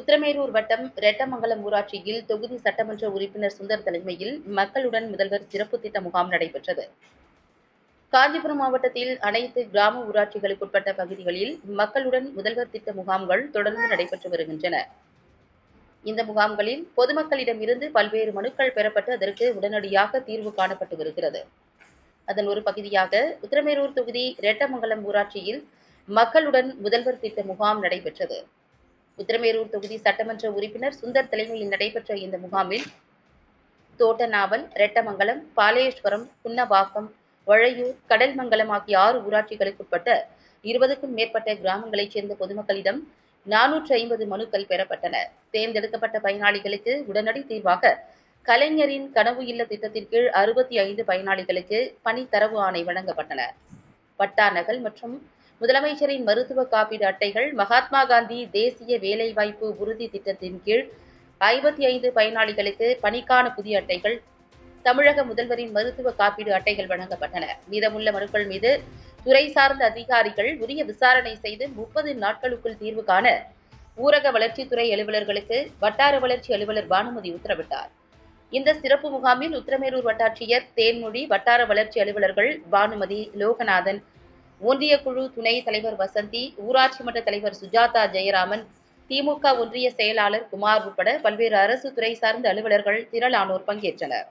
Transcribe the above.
உத்திரமேரூர் வட்டம் ரெட்டமங்கலம் ஊராட்சியில் தொகுதி சட்டமன்ற உறுப்பினர் சுந்தர் தலைமையில் மக்களுடன் முதல்வர் சிறப்பு திட்ட முகாம் நடைபெற்றது. காஞ்சிபுரம் மாவட்டத்தில் அனைத்து கிராம ஊராட்சிகளுக்குட்பட்ட பகுதிகளில் மக்களுடன் முதல்வர் திட்ட முகாம்கள் தொடர்ந்து நடைபெற்று வருகின்றன. இந்த முகாம்களில் பொதுமக்களிடமிருந்து பல்வேறு மனுக்கள் பெறப்பட்டு அதற்கு உடனடியாக தீர்வு காணப்பட்டு வருகிறது. அதன் ஒரு பகுதியாக உத்திரமேரூர் தொகுதி ரெட்டமங்கலம் ஊராட்சியில் மக்களுடன் முதல்வர் திட்ட முகாம் நடைபெற்றது. உத்திரமேரூர் தொகுதி சட்டமன்ற உறுப்பினர் சுந்தர் தலைமையில் நடைபெற்ற இந்த முகாமில் தோட்டநாவல் ரெட்டமங்கலம் பாலேஸ்வரம் புன்னவாக்கம் வழையூர் கடல்மங்கலம் ஆகிய ஆறு ஊராட்சிகளுக்குட்பட்ட இருபதுக்கும் மேற்பட்ட கிராமங்களைச் சேர்ந்த பொதுமக்களிடம் நானூற்று ஐம்பது மனுக்கள் பெறப்பட்டன. தேர்ந்தெடுக்கப்பட்ட பயனாளிகளுக்கு உடனடி தீர்வாக கலைஞரின் கனவு இல்ல திட்டத்தின் கீழ் அறுபத்தி ஐந்து பயனாளிகளுக்கு பணி தரவு ஆணை வழங்கப்பட்டன. பட்டா நகல் மற்றும் முதலமைச்சரின் மருத்துவ காப்பீடு அட்டைகள் மகாத்மா காந்தி தேசிய வேலைவாய்ப்பு உறுதி திட்டத்தின் கீழ் ஐம்பத்தி ஐந்து பயனாளிகளுக்கு பணிக்கான புதிய அட்டைகள் தமிழக முதல்வரின் மருத்துவ காப்பீடு அட்டைகள் வழங்கப்பட்டன. மீதமுள்ள மனுக்கள் மீது துறை சார்ந்த அதிகாரிகள் உரிய விசாரணை செய்து முப்பது நாட்களுக்குள் தீர்வு காண ஊரக வளர்ச்சித்துறை அலுவலர்களுக்கு வட்டார வளர்ச்சி அலுவலர் பானுமதி உத்தரவிட்டார். இந்த சிறப்பு முகாமில் உத்திரமேரூர் வட்டாட்சியர் தேன்மொழி வட்டார வளர்ச்சி அலுவலர்கள் பானுமதி லோகநாதன் ஒன்றிய குழு துணை தலைவர் வசந்தி ஊராட்சி மன்ற தலைவர் சுஜாதா ஜெயராமன் திமுக ஒன்றிய செயலாளர் குமார் உட்பட பல்வேறு அரசு துறை சார்ந்த அலுவலர்கள் திரளானோர் பங்கேற்றனர்.